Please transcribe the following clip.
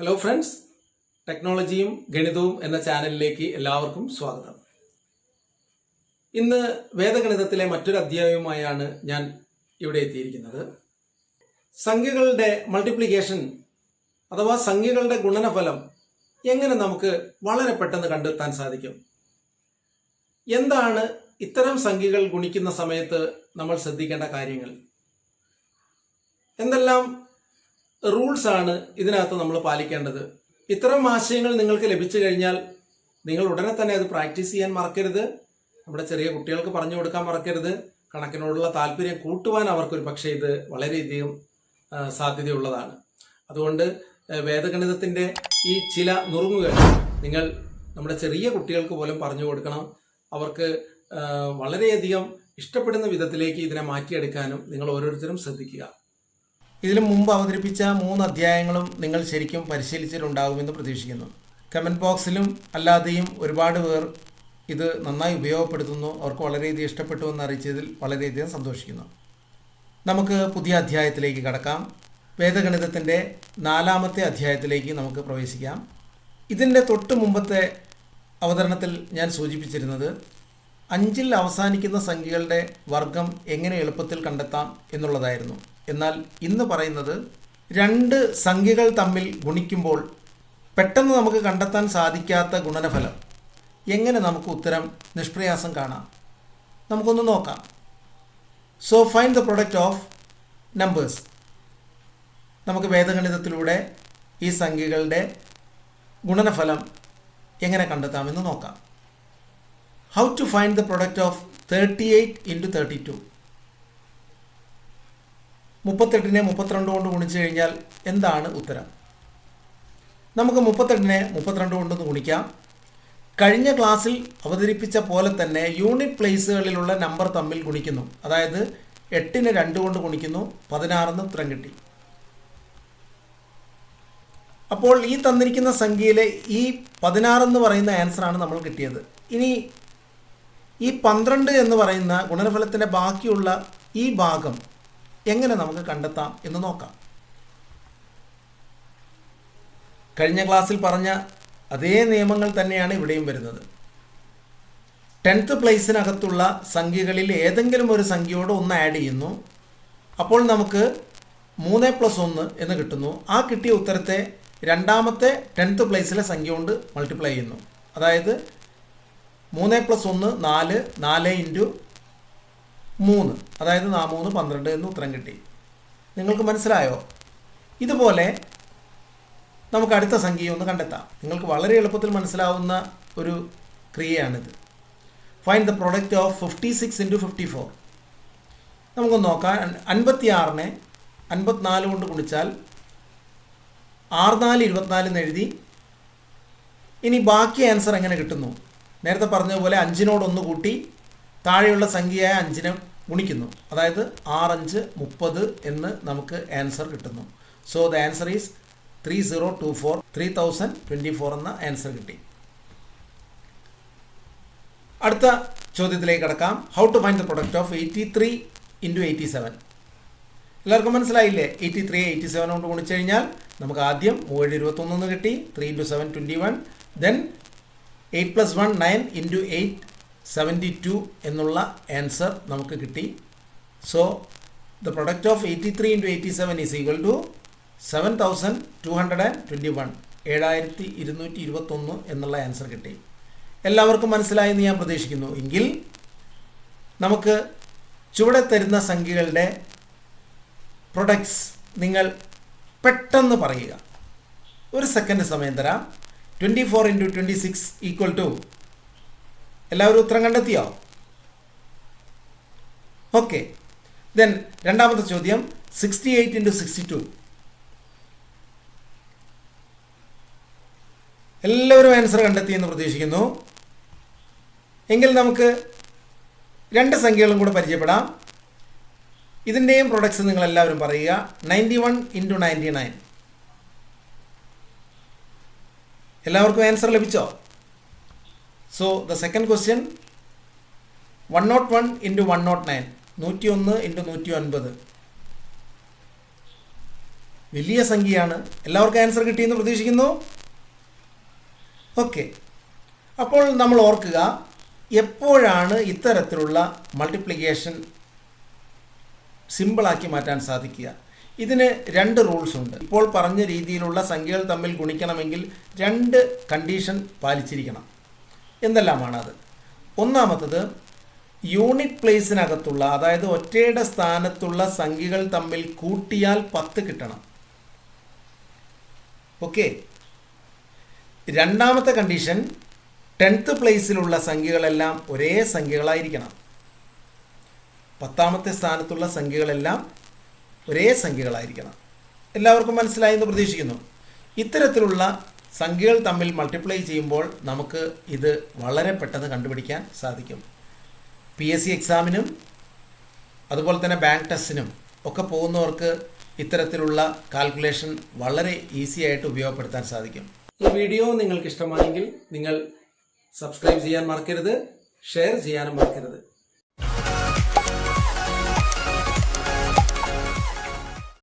Hello friends ടെക്നോളജിയും ഗണിതവും എന്ന ചാനലിലേക്ക് എല്ലാവർക്കും സ്വാഗതം. ഇന്ന് വേദഗണിതത്തിലെ മറ്റൊരു അധ്യായവുമായാണ് ഞാൻ ഇവിടെ എത്തിയിരിക്കുന്നത്. സംഖ്യകളുടെ മൾട്ടിപ്ലിക്കേഷൻ അഥവാ സംഖ്യകളുടെ ഗുണനഫലം എങ്ങനെ നമുക്ക് വളരെ പെട്ടെന്ന് കണ്ടെത്താൻ സാധിക്കും? എന്താണ് ഇത്തരം സംഖ്യകൾ ഗുണിക്കുന്ന സമയത്ത് നമ്മൾ ശ്രദ്ധിക്കേണ്ട കാര്യങ്ങൾ? എന്തെല്ലാം റൂൾസ് ആണ് ഇതിനകത്ത് നമ്മൾ പാലിക്കേണ്ടത്. ഇത്തരം ആശയങ്ങൾ നിങ്ങൾക്ക് ലഭിച്ചു കഴിഞ്ഞാൽ നിങ്ങൾ ഉടനെ തന്നെ അത് പ്രാക്ടീസ് ചെയ്യാൻ മറക്കരുത്. നമ്മുടെ ചെറിയ കുട്ടികൾക്ക് പറഞ്ഞു കൊടുക്കാൻ മറക്കരുത്. കണക്കിനോടുള്ള താല്പര്യം കൂട്ടുവാൻ അവർക്കൊരു പക്ഷേ ഇത് വളരെയധികം സാധ്യതയുള്ളതാണ്. അതുകൊണ്ട് വേദഗണിതത്തിന്റെ ഈ ചില നുറുങ്ങുകൾ നിങ്ങൾ നമ്മുടെ ചെറിയ കുട്ടികൾക്ക് പോലും പറഞ്ഞു കൊടുക്കണം. അവർക്ക് വളരെയധികം ഇഷ്ടപ്പെടുന്ന വിധത്തിലേക്ക് ഇതിനെ മാറ്റിയെടുക്കാനും നിങ്ങൾ ഓരോരുത്തരും ശ്രദ്ധിക്കുക. ഇതിനു മുമ്പ് അവതരിപ്പിച്ച മൂന്ന് അധ്യായങ്ങളും നിങ്ങൾ ശരിക്കും പരിശീലിച്ചിട്ടുണ്ടാകുമെന്ന് പ്രതീക്ഷിക്കുന്നു. കമന്റ് ബോക്സിലും അല്ലാതെയും ഒരുപാട് പേർ ഇത് നന്നായി ഉപയോഗപ്പെടുത്തുന്നു അവർക്ക് വളരെയധികം ഇഷ്ടപ്പെട്ടു എന്ന് അറിയിച്ചതിൽ വളരെയധികം സന്തോഷിക്കുന്നു. നമുക്ക് പുതിയ അധ്യായത്തിലേക്ക് കടക്കാം. വേദഗണിതത്തിന്റെ നാലാമത്തെ അധ്യായത്തിലേക്ക് നമുക്ക് പ്രവേശിക്കാം. ഇതിന്റെ തൊട്ട് മുമ്പത്തെ അവതരണത്തിൽ ഞാൻ സൂചിപ്പിച്ചിരുന്നത് അഞ്ചിൽ അവസാനിക്കുന്ന സംഖ്യകളുടെ വർഗം എങ്ങനെ എളുപ്പത്തിൽ കണ്ടെത്താം എന്നുള്ളതായിരുന്നു. എന്നാൽ ഇന്ന് പറയുന്നത് രണ്ട് സംഖ്യകൾ തമ്മിൽ ഗുണിക്കുമ്പോൾ പെട്ടെന്ന് നമുക്ക് കണ്ടെത്താൻ സാധിക്കാത്ത ഗുണനഫലം. എങ്ങനെ നമുക്ക് ഉത്തരം നിഷ്പ്രയാസം കാണാം? നമുക്കൊന്ന് നോക്കാം. So find the product of numbers നമുക്ക് വേദഗണിതത്തിലൂടെ ഈ സംഖ്യകളുടെ ഗുണനഫലം എങ്ങനെ കണ്ടെത്താമെന്ന് നോക്കാം. How to find the product of thirty eight into thirty two മുപ്പത്തെട്ടിനെ മുപ്പത്തിരണ്ട് കൊണ്ട് ഗുണിച്ചു കഴിഞ്ഞാൽ എന്താണ് ഉത്തരം? നമുക്ക് മുപ്പത്തെട്ടിനെ മുപ്പത്തിരണ്ട് കൊണ്ടൊന്ന് ഗുണിക്കാം. കഴിഞ്ഞ ക്ലാസ്സിൽ അവതരിപ്പിച്ച പോലെ തന്നെ യൂണിറ്റ് പ്ലേസുകളിലുള്ള നമ്പർ തമ്മിൽ ഗുണിക്കുന്നു. അതായത് എട്ടിന് രണ്ട് കൊണ്ട് ഗുണിക്കുന്നു പതിനാറെന്ന് ഉത്തരം കിട്ടി. അപ്പോൾ ഈ തന്നിരിക്കുന്ന സംഖ്യയിലെ ഈ പതിനാറെന്ന് പറയുന്ന ആൻസറാണ് നമ്മൾ കിട്ടിയത്. ഇനി ഈ പന്ത്രണ്ട് എന്ന് പറയുന്ന ഗുണനഫലത്തിന്റെ ബാക്കിയുള്ള ഈ ഭാഗം എങ്ങനെ നമുക്ക് കണ്ടെത്താം എന്ന് നോക്കാം. കഴിഞ്ഞ ക്ലാസ്സിൽ പറഞ്ഞ അതേ നിയമങ്ങൾ തന്നെയാണ് ഇവിടെയും വരുന്നത്. ടെൻത്ത് പ്ലേസിനകത്തുള്ള സംഖ്യകളിൽ ഏതെങ്കിലും ഒരു സംഖ്യയോട് ഒന്ന് ആഡ് ചെയ്യുന്നു. അപ്പോൾ നമുക്ക് മൂന്ന് പ്ലസ് ഒന്ന് എന്ന് കിട്ടുന്നു. ആ കിട്ടിയ ഉത്തരത്തെ രണ്ടാമത്തെ ടെൻത്ത് പ്ലേസിലെ സംഖ്യ കൊണ്ട് മൾട്ടിപ്ലൈ ചെയ്യുന്നു. അതായത് മൂന്ന് പ്ലസ് ഒന്ന് നാല് നാല് ഇന്റു മൂന്ന്. അതായത് നാ മൂന്ന് പന്ത്രണ്ട് എന്ന് ഉത്തരം കിട്ടി. നിങ്ങൾക്ക് മനസ്സിലായോ? ഇതുപോലെ നമുക്ക് അടുത്ത സംഖ്യ ഒന്ന് കണ്ടെത്താം. നിങ്ങൾക്ക് വളരെ എളുപ്പത്തിൽ മനസ്സിലാവുന്ന ഒരു ക്രിയയാണിത്. Find the product of fifty six into fifty four നമുക്കൊന്ന് നോക്കാം. അൻപത്തി ആറിനെ അൻപത്തിനാല് കൊണ്ട് ഗുണിച്ചാൽ ആറ് നാല് ഇരുപത്തിനാല് എന്ന് എഴുതി. ഇനി ബാക്കി ആൻസർ എങ്ങനെ കിട്ടുന്നു? നേരത്തെ പറഞ്ഞതുപോലെ അഞ്ചിനോടൊന്ന് കൂട്ടി താഴെയുള്ള സംഖ്യയായ അഞ്ചിനെ ഗുണിക്കുന്നു. അതായത് ആറഞ്ച് മുപ്പത് എന്ന് നമുക്ക് ആൻസർ കിട്ടുന്നു. So the answer is three zero two four three thousand twenty four എന്ന ആൻസർ കിട്ടി. അടുത്ത ചോദ്യത്തിലേക്ക് കടക്കാം. How to find the product of eighty three into eighty seven എല്ലാവർക്കും മനസ്സിലായില്ലേ? എയ്റ്റി ത്രീ എയ്റ്റി സെവൻ കൊണ്ട് ഗുണിച്ചു കഴിഞ്ഞാൽ നമുക്ക് ആദ്യം മൂവേഴ് ഇരുപത്തൊന്ന് കിട്ടി. Three into seven twenty one then eight plus one nine into eight seventy two എന്നുള്ള ആൻസർ നമുക്ക് കിട്ടി. So the product of eighty three into eighty seven is equal to seven thousand two hundred and twenty one ഏഴായിരത്തി ഇരുന്നൂറ്റി ഇരുപത്തൊന്ന് എന്നുള്ള answer കിട്ടി. എല്ലാവർക്കും മനസ്സിലായെന്ന് ഞാൻ പ്രതീക്ഷിക്കുന്നു. എങ്കിൽ നമുക്ക് ചുവടെ തരുന്ന സംഖ്യകളുടെ പ്രൊഡക്ട്സ് നിങ്ങൾ പെട്ടെന്ന് പറയുക. ഒരു സെക്കൻഡ് സമയം തരാം. Twenty four into twenty six equal to എല്ലാവരും ഉത്തരം കണ്ടെത്തിയോ? ഓക്കെ ദെൻ രണ്ടാമത്തെ ചോദ്യം sixty eight into sixty two എല്ലാവരും ആൻസർ കണ്ടെത്തിയെന്ന് പ്രതീക്ഷിക്കുന്നു. എങ്കിൽ നമുക്ക് രണ്ട് സംഖ്യകളും കൂടെ പരിചയപ്പെടാം. ഇതിന്റെയും പ്രൊഡക്ട്സ് നിങ്ങൾ എല്ലാവരും പറയുക. Ninety one into ninety nine എല്ലാവർക്കും ആൻസർ ലഭിച്ചോ? Note one into one note nine നൂറ്റി ഒന്ന് ഇന്റു നൂറ്റി ഒൻപത് വലിയ സംഖ്യയാണ്. എല്ലാവർക്കും ആൻസർ കിട്ടിയെന്ന് പ്രതീക്ഷിക്കുന്നു? ഓക്കെ അപ്പോൾ നമ്മൾ ഓർക്കുക എപ്പോഴാണ് ഇത്തരത്തിലുള്ള മൾട്ടിപ്ലിക്കേഷൻ സിമ്പിളാക്കി മാറ്റാൻ സാധിക്കുക? ഇതിന് രണ്ട് റൂൾസ് ഉണ്ട്. ഇപ്പോൾ പറഞ്ഞ രീതിയിലുള്ള സംഖ്യകൾ തമ്മിൽ ഗുണിക്കണമെങ്കിൽ രണ്ട് കണ്ടീഷൻ പാലിച്ചിരിക്കണം. എന്തെല്ലാമാണ് അത് ഒന്നാമത്തത് യൂണിറ്റ് പ്ലേസിനകത്തുള്ള അതായത് ഒറ്റയുടെ സ്ഥാനത്തുള്ള സംഖ്യകൾ തമ്മിൽ കൂട്ടിയാൽ പത്ത് കിട്ടണം. ഓക്കെ? രണ്ടാമത്തെ കണ്ടീഷൻ ടെൻത്ത് പ്ലേസിലുള്ള സംഖ്യകളെല്ലാം ഒരേ സംഖ്യകളായിരിക്കണം. പത്താമത്തെ സ്ഥാനത്തുള്ള സംഖ്യകളെല്ലാം ഒരേ സംഖ്യകളായിരിക്കണം. എല്ലാവർക്കും മനസ്സിലായി എന്ന് പ്രതീക്ഷിക്കുന്നു. ഇത്തരത്തിലുള്ള സംഖ്യകൾ തമ്മിൽ മൾട്ടിപ്ലൈ ചെയ്യുമ്പോൾ നമുക്ക് ഇത് വളരെ പെട്ടെന്ന് കണ്ടുപിടിക്കാൻ സാധിക്കും. പി എസ് സി എക്സാമിനും അതുപോലെ തന്നെ ബാങ്ക് ടെസ്റ്റിനും ഒക്കെ പോകുന്നവർക്ക് ഇത്തരത്തിലുള്ള കാൽക്കുലേഷൻ വളരെ ഈസി ആയിട്ട് ഉപയോഗപ്പെടുത്താൻ സാധിക്കും. ഈ വീഡിയോ നിങ്ങൾക്ക് ഇഷ്ടമായെങ്കിൽ നിങ്ങൾ സബ്സ്ക്രൈബ് ചെയ്യാൻ മറക്കരുത് ഷെയർ ചെയ്യാനും മറക്കരുത്.